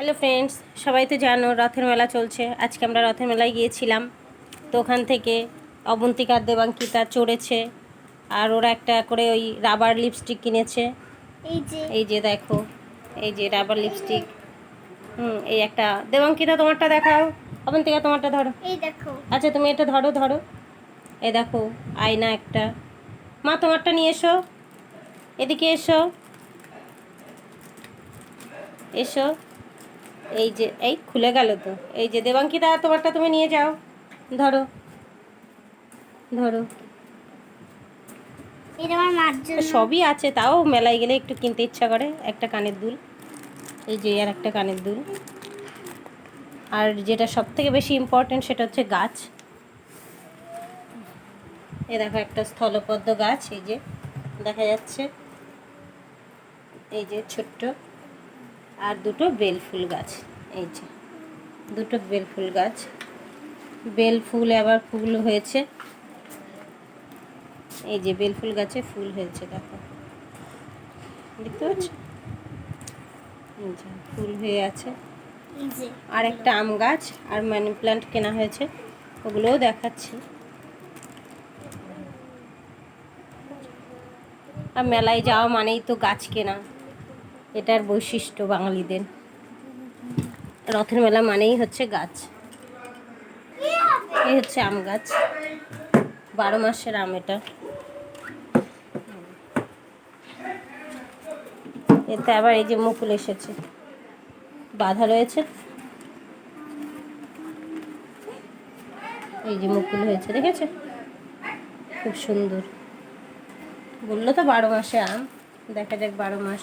Hello friends সবাই তো জানো রথের মেলা চলছে। আজকে আমরা রথের মেলায় গিয়েছিলাম। তো ওখান থেকে অবন্তিকা আর দেবাঙ্কিতা চড়েছে। আর ওরা একটা করে ওই রাবার লিপস্টিক কিনেছে। এই যে। এই যে দেখো এই যে রাবার লিপস্টিক হুম এই একটা। দেবাঙ্কিতা তোমারটা দেখাও। অবন্তিকা তোমারটা ধরো। এই দেখো। আচ্ছা তুমি এটা ধরো ধরো। এই দেখো আয়না একটা। মা তোমারটা নিয়ে এসো। এদিকে এসো। এসো। এই যে এই খুলে গেল তো। এই যে দেবাঙ্কিতা তোমারটা তুমি নিয়ে যাও। ধরো। ধরো। সবই আছে তাও মেলায় গেলে একটু কিনতে ইচ্ছা করে একটা কানের দুল। এই যে আর একটা কানের দুল। আর যেটা সব থেকে বেশি ইম্পর্টেন্ট সেটা হচ্ছে গাছ। এ দেখো একটা স্থলপদ্ম গাছ এই যে দেখা যাচ্ছে। এই যে ছোট্ট। আর দুটো বেল ফুল গাছ এই যে দুটো বেল ফুল গাছ। বেল ফুল আবার ফুল হয়েছে। এই যে বেল ফুল গাছে ফুল হয়েছে দেখো। দেখতে পাচ্ছ? ফুল হয়ে আছে। আর একটা আম গাছ আর মানি প্লান্ট কেনা হয়েছে ওগুলোও দেখাচ্ছি। আর মেলায় যাওয়া মানেই তো গাছ কেনা। এটার বৈশিষ্ট্য বাঙালিদের। রথের মেলা মানেই হচ্ছে গাছ। এই হচ্ছে আম গাছ। বারো মাসের আম এটা। এতে আবার এই যে মুকুল এসেছে। বাধা রয়েছে। এই যে মুকুল হয়েছে, দেখেছে? খুব সুন্দর। বলল তো বারো মাসে আম। দেখা যাক বারো মাস